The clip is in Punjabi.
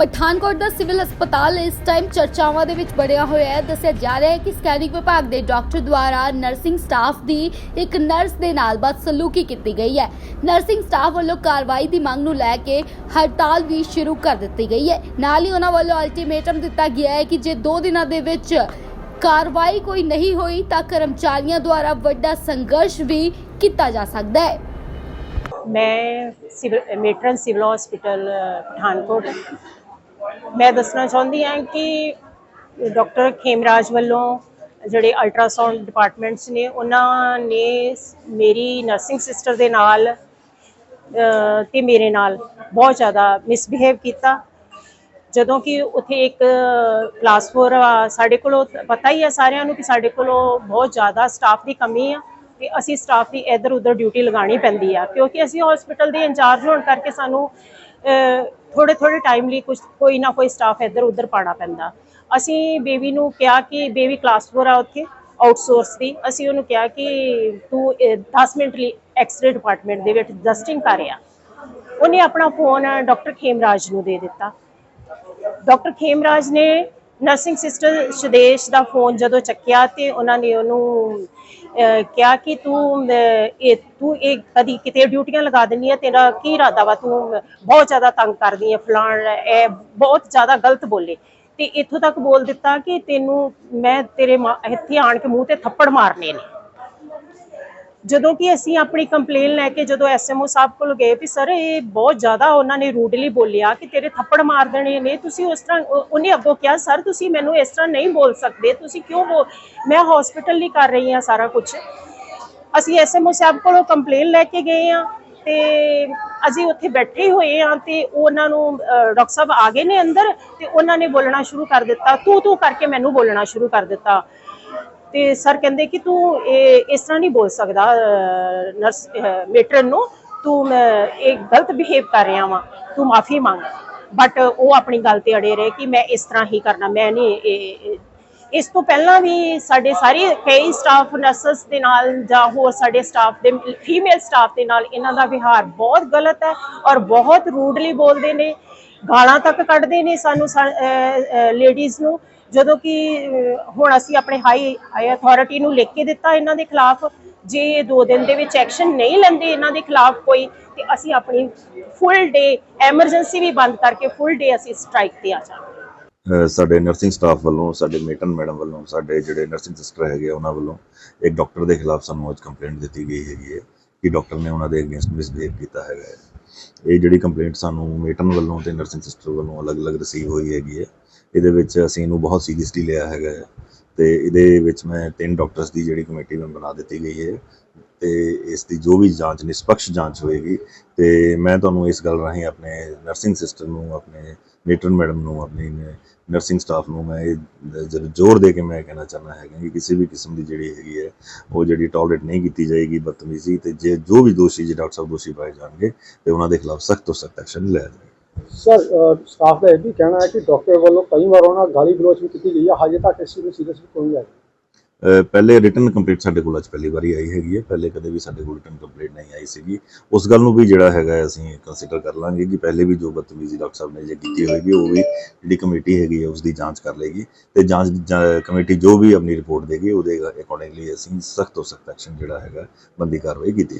ਪਠਾਨਕੋਟ ਦਾ ਸਿਵਲ ਹਸਪਤਾਲ ਇਸ ਟਾਈਮ ਚਰਚਾਵਾਂ ਦੇ ਵਿੱਚ ਬੜਿਆ ਹੋਇਆ ਹੈ। ਦੱਸਿਆ ਜਾ ਰਿਹਾ ਹੈ ਕਿ ਸਕੈਨਿੰਗ ਵਿਭਾਗ ਦੇ ਡਾਕਟਰ ਦੁਆਰਾ ਨਰਸਿੰਗ ਸਟਾਫ ਦੀ ਇੱਕ ਨਰਸ ਦੇ ਨਾਲ ਬਦਸਲੂਕੀ ਕੀਤੀ ਗਈ ਹੈ। ਨਰਸਿੰਗ ਸਟਾਫ ਵੱਲੋਂ ਕਾਰਵਾਈ ਦੀ ਮੰਗ ਨੂੰ ਲੈ ਕੇ ਹੜਤਾਲ ਵੀ ਸ਼ੁਰੂ ਕਰ ਦਿੱਤੀ ਗਈ ਹੈ। ਨਾਲ ਹੀ ਉਹਨਾਂ ਵੱਲੋਂ ਅਲਟੀਮੇਟਮ ਦਿੱਤਾ ਗਿਆ ਹੈ ਕਿ ਜੇ 2 ਦਿਨਾਂ ਦੇ ਵਿੱਚ ਕਾਰਵਾਈ ਕੋਈ ਨਹੀਂ ਹੋਈ ਤਾਂ ਕਰਮਚਾਰੀਆਂ ਦੁਆਰਾ ਵੱਡਾ ਸੰਘਰਸ਼ ਵੀ ਕੀਤਾ ਜਾ ਸਕਦਾ ਹੈ। ਮੈਂ civil, matron civil hospital Pathankot ਮੈਂ ਦੱਸਣਾ ਚਾਹੁੰਦੀ ਹਾਂ ਕਿ ਡਾਕਟਰ ਖੇਮਰਾਜ ਵੱਲੋਂ ਜਿਹੜੇ ਅਲਟਰਾਸਾਊਂਡ ਡਿਪਾਰਟਮੈਂਟਸ ਨੇ ਉਹਨਾਂ ਨੇ ਮੇਰੀ ਨਰਸਿੰਗ ਸਿਸਟਰ ਦੇ ਨਾਲ ਅ, ਤੇ ਮੇਰੇ ਨਾਲ ਬਹੁਤ ਜ਼ਿਆਦਾ ਮਿਸਬਿਹੇਵ ਕੀਤਾ। ਜਦੋਂ ਕਿ ਉੱਥੇ ਇੱਕ ਕਲਾਸ 4 ਸਾਡੇ ਕੋਲੋਂ ਪਤਾ ਹੀ ਹੈ ਸਾਰਿਆਂ ਨੂੰ ਕਿ ਸਾਡੇ ਕੋਲੋਂ ਬਹੁਤ ਜ਼ਿਆਦਾ ਸਟਾਫ ਦੀ ਕਮੀ ਆ ਤੇ ਅਸੀਂ ਸਟਾਫ ਦੀ ਇੱਧਰ ਉੱਧਰ ਡਿਊਟੀ ਲਗਾਉਣੀ ਪੈਂਦੀ ਆ। ਕਿਉਂਕਿ ਅਸੀਂ ਹਸਪੀਟਲ ਦੇ ਇੰਚਾਰਜ ਹੋਣ ਕਰਕੇ ਸਾਨੂੰ ਥੋੜੇ ਥੋੜੇ ਟਾਈਮ ਲਈ ਕੁਝ ਕੋਈ ਨਾ ਕੋਈ ਸਟਾਫ ਇੱਧਰ ਉੱਧਰ ਪਾਣਾ ਪੈਂਦਾ। ਅਸੀਂ ਬੇਬੀ ਨੂੰ ਕਿਹਾ ਕਿ ਬੇਬੀ ਕਲਾਸ 4 ਆ ਉੱਥੇ ਆਊਟਸੋਰਸ ਦੀ। ਅਸੀਂ ਉਹਨੂੰ ਕਿਹਾ ਕਿ ਤੂੰ ਅਹ, 10 ਮਿੰਟ ਲਈ ਐਕਸਰੇ ਡਿਪਾਰਟਮੈਂਟ ਦੇ ਵਿੱਚ ਡਸਟਿੰਗ ਕਰ ਆ। ਉਹਨੇ ਆਪਣਾ ਫੋਨ ਡਾਕਟਰ ਖੇਮਰਾਜ ਨੂੰ ਦੇ ਦਿੱਤਾ। ਡਾਕਟਰ ਖੇਮਰਾਜ ਨੇ ਨਰਸਿੰਗ ਸਿਸਟਰ ਸੁਦੇਸ਼ ਦਾ ਫੋਨ ਜਦੋਂ ਚੱਕਿਆ ਤੇ ਉਹਨਾਂ ਨੇ ਉਹਨੂੰ ਕਿਹਾ ਕਿ ਤੂੰ ਇਹ ਤੂੰ ਇਹ ਕਦੀ ਕਿਤੇ ਡਿਊਟੀਆਂ ਲਗਾ ਦਿੰਦੀ ਹੈ ਤੇਰਾ ਕੀ ਇਰਾਦਾ ਵਾ? ਤੂੰ ਬਹੁਤ ਜ਼ਿਆਦਾ ਤੰਗ ਕਰਦੀ ਹੈ ਫਲਾਣ, ਇਹ ਬਹੁਤ ਜ਼ਿਆਦਾ ਗਲਤ ਬੋਲੇ। ਤੇ ਇੱਥੋਂ ਤੱਕ ਬੋਲ ਦਿੱਤਾ ਕਿ ਤੈਨੂੰ ਮੈਂ ਤੇਰੇ ਮਾਂ- ਇੱਥੇ ਆਣ ਕੇ ਮੂੰਹ ਤੇ ਥੱਪੜ ਮਾਰਨੇ ਨੇ। ਜਦੋਂ ਕਿ ਅਸੀਂ ਆਪਣੀ ਕੰਪਲੇਨ ਲੈ ਕੇ ਜਦੋਂ ਐਸਐਮਓ ਸਾਹਿਬ ਕੋਲ ਗਏ ਵੀ ਸਰ ਇਹ ਬਹੁਤ ਜ਼ਿਆਦਾ ਉਹਨਾਂ ਨੇ ਰੂਡਲੀ ਬੋਲਿਆ ਕਿ ਤੇਰੇ ਥੱਪੜ ਮਾਰ ਦੇਣੇ ਨੇ, ਤੁਸੀਂ ਉਸ ਤਰ੍ਹਾਂ ਉਹਨੇ ਅੱਗੋਂ ਕਿਹਾ ਸਰ ਤੁਸੀਂ ਮੈਨੂੰ ਇਸ ਤਰ੍ਹਾਂ ਨਹੀਂ ਬੋਲ ਸਕਦੇ, ਤੁਸੀਂ ਕਿਉਂ ਬੋਲ ਮੈਂ ਹਸਪੀਟਲ ਲਈ ਕਰ ਰਹੀ ਹਾਂ ਸਾਰਾ ਕੁਝ ਅਸੀਂ ਐਸਐਮਓ ਸਾਹਿਬ ਕੋਲੋਂ ਕੰਪਲੇਨ ਲੈ ਕੇ ਗਏ ਆ ਤੇ ਅਸੀਂ ਉੱਥੇ ਬੈਠੇ ਹੀ ਹੋਏ ਆ ਤੇ ਉਹਨਾਂ ਨੂੰ ਡਾਕਟਰ ਸਾਹਿਬ ਆ ਗਏ ਨੇ ਅੰਦਰ ਤੇ ਉਹਨਾਂ ਨੇ ਬੋਲਣਾ ਸ਼ੁਰੂ ਕਰ ਦਿੱਤਾ ਤੂੰ ਤੂੰ ਕਰਕੇ ਮੈਨੂੰ ਬੋਲਣਾ ਸ਼ੁਰੂ ਕਰ ਦਿੱਤਾ। ਤੇ ਸਰ ਕਹਿੰਦੇ ਕਿ ਤੂੰ ਇਹ ਇਸ ਤਰ੍ਹਾਂ ਨਹੀਂ ਬੋਲ ਸਕਦਾ ਨਰਸ ਮੇਟਰਨ ਨੂੰ। ਤੂੰ ਮੈਂ ਇਹ ਗਲਤ ਬਿਹੇਵ ਕਰ ਰਿਹਾ ਵਾਂ, ਤੂੰ ਮਾਫੀ ਮੰਗ। ਬਟ ਉਹ ਆਪਣੀ ਗੱਲ ਤੇ ਅੜੇ ਰਹੇ ਕਿ ਮੈਂ ਇਸ ਤਰ੍ਹਾਂ ਹੀ ਕਰਨਾ, ਮੈਂ ਨਹੀਂ ਇਸ ਤੋਂ ਪਹਿਲਾਂ ਵੀ ਸਾਡੇ ਸਾਰੇ ਕਈ ਸਟਾਫ ਨਰਸਸ ਦੇ ਨਾਲ ਜਾਂ ਹੋਰ ਸਾਡੇ ਸਟਾਫ ਦੇ ਫੀਮੇਲ ਸਟਾਫ ਦੇ ਨਾਲ ਇਹਨਾਂ ਦਾ ਵਿਹਾਰ ਬਹੁਤ ਗਲਤ ਹੈ ਔਰ ਬਹੁਤ ਰੂਡਲੀ ਬੋਲਦੇ ਨੇ। ਗਾਲਾਂ ਤੱਕ ਕੱਢਦੇ ਨੇ ਸਾਨੂੰ ਲੇਡੀਜ਼ ਨੂੰ। ਜਦੋਂ ਕਿ ਅਹ, ਹੁਣ ਅਸੀਂ ਆਪਣੇ ਹਾਈ ਹਾਈ ਅਥਾਰਟੀ ਨੂੰ ਲਿਖ ਕੇ ਦਿੱਤਾ ਇਹਨਾਂ ਦੇ ਖਿਲਾਫ ਜੇ ਇਹ ਦੋ ਦਿਨ ਦੇ ਵਿੱਚ ਐਕਸ਼ਨ ਨਹੀਂ ਲੈਂਦੇ ਇਹਨਾਂ ਦੇ ਖਿਲਾਫ ਕੋਈ ਤੇ ਅਸੀਂ ਆਪਣੀ ਫੁੱਲ ਡੇ ਐਮਰਜੈਂਸੀ ਵੀ ਬੰਦ ਕਰਕੇ ਫੁੱਲ ਡੇ ਅਸੀਂ ਸਟ੍ਰਾਈਕ ਤੇ ਆ ਜਾਵਾਂਗੇ। ਅਹ ਸਾਡੇ ਨਰਸਿੰਗ ਸਟਾਫ ਵੱਲੋਂ ਸਾਡੇ ਮੇਟਨ ਮੈਡਮ ਵੱਲੋਂ ਸਾਡੇ ਜਿਹੜੇ ਨਰਸਿੰਗ ਸਿਸਟਰ ਹੈਗੇ ਆ, ਉਹਨਾਂ ਵੱਲੋਂ ਇੱਕ ਡਾਕਟਰ ਦੇ ਖਿਲਾਫ ਸਾਨੂੰ ਅੱਜ ਕੰਪਲੇਂਟ ਦਿੱਤੀ ਗਈ ਹੈਗੀ ਹੈ ਕਿ ਡਾਕਟਰ ਨੇ ਉਹਨਾਂ ਦੇ ਅਗੇਂਸਟ ਮਿਸਬਿਹੇਵ ਕੀਤਾ ਹੈਗਾ ਹੈ। ਇਹ ਜਿਹੜੀ ਕੰਪਲੇਂਟ ਸਾਨੂੰ ਮੇਟਨ ਵੱਲੋਂ ਤੇ ਨਰਸਿੰਗ ਸਿਸਟਰ ਵੱਲੋਂ ਅਲੱਗ-ਅਲੱਗ ਰਿਸੀਵ ਹੋਈ ਹੈਗੀ ਹੈ। ਇਹਦੇ ਵਿੱਚ ਅਸੀਂ ਇਹਨੂੰ ਬਹੁਤ ਸੀਰੀਅਸਲੀ ਲਿਆ ਹੈਗਾ ਹੈ ਤੇ ਇਹਦੇ ਵਿੱਚ ਮੈਂ ਤਿੰਨ ਡਾਕਟਰਸ ਦੀ ਜਿਹੜੀ ਕਮੇਟੀ ਮੈਂ ਬਣਾ ਦਿੱਤੀ ਗਈ ਹੈ। ਤੇ ਇਸ ਦੀ ਜੋ ਵੀ ਜਾਂਚ, ਨਿਸ਼ਪਕਸ਼ ਜਾਂਚ ਹੋਏਗੀ, ਤੇ ਮੈਂ ਤੁਹਾਨੂੰ ਇਸ ਗੱਲ ਰਾਹੀਂ ਆਪਣੇ ਨਰਸਿੰਗ ਸਿਸਟਰ ਨੂੰ, ਆਪਣੇ ਮੇਟਰਨ ਮੈਡਮ ਨੂੰ, ਆਪਣੀ ਨਰਸਿੰਗ ਸਟਾਫ ਨੂੰ ਮੈਂ ਇਹ ਜ਼ਰ- ਜ਼ੋਰ ਦੇ ਕੇ ਮੈਂ ਕਹਿਣਾ ਚਾਹੁੰਦਾ ਹੈਗਾ ਕਿ ਕਿਸੇ ਵੀ ਕਿਸਮ ਦੀ ਜਿਹੜੀ ਹੈਗੀ ਹੈ, ਉਹ ਜਿਹੜੀ ਟੋਲਰੇਟ ਨਹੀਂ ਕੀਤੀ ਜਾਏਗੀ, ਬਦਤਮੀਜ਼ੀ ਤੇ ਜੇ ਜੋ ਵੀ ਦੋਸ਼ੀ, ਜੇ ਡਾਕਟਰ ਸਾਹਿਬ ਦੋਸ਼ੀ ਪਾਏ ਜਾਣਗੇ, ਤੇ ਉਹਨਾਂ ਦੇ ਖਿਲਾਫ ਸਖਤ ਤੋਂ ਸਖਤ ਐਕਸ਼ਨ ਲਿਆ ਜਾਏਗਾ। ਸਰ ਸਟਾਫ uh, ਦਾ ਇਹ ਵੀ ਕਹਿਣਾ ਹੈ ਕਿ ਡਾਕਟਰ ਵੱਲੋਂ ਕਈ ਵਾਰ ਉਹਨਾਂ ਗਾਲੀ ਗਲੋਚ ਵੀ ਕੀਤੀ ਗਈ ਹੈ ਹਜੇ ਤੱਕ ਇਸ ਨੂੰ ਸੀਰੀਅਸ ਕੋਈ ਨਹੀਂ ਆਇਆ। ਪਹਿਲੇ ਰਿਟਨ ਕੰਪਲੀਟ ਸਾਡੇ ਕੋਲ ਅੱਜ ਪਹਿਲੀ ਵਾਰੀ ਆਈ ਹੈਗੀ ਹੈ, ਪਹਿਲੇ ਕਦੇ ਵੀ ਸਾਡੇ ਕੋਲ ਰਿਟਨ ਕੰਪਲੀਟ ਨਹੀਂ ਆਈ ਸੀਗੀ। ਉਸ ਗੱਲ ਨੂੰ ਵੀ ਜਿਹੜਾ ਹੈਗਾ ਅਸੀਂ ਕੰਸੀਡਰ ਕਰ ਲਾਂਗੇ ਕਿ ਪਹਿਲੇ ਵੀ ਜੋ ਬਦਤਮੀਜ਼ੀ ਡਾਕਟਰ ਸਾਹਿਬ ਨੇ ਜੇ ਕੀਤੀ ਹੋਏਗੀ, ਉਹ ਵੀ ਜਿਹੜੀ ਕਮੇਟੀ ਹੈਗੀ ਹੈ ਉਸ ਦੀ ਜਾਂਚ ਕਰ ਲਏਗੀ ਤੇ ਜਾਂਚ ਕਮੇਟੀ ਜੋ ਵੀ ਆਪਣੀ ਰਿਪੋਰਟ ਦੇਗੀ, ਉਹਦੇ ਅਕੋਰਡਿੰਗਲੀ ਅਸੀਂ ਸਖਤ ਤੋਂ ਸਖਤ ਐਕਸ਼ਨ ਜਿਹੜਾ ਹੈਗਾ, ਬੰਦੀ ਕਾਰਵਾਈ ਕੀਤੀ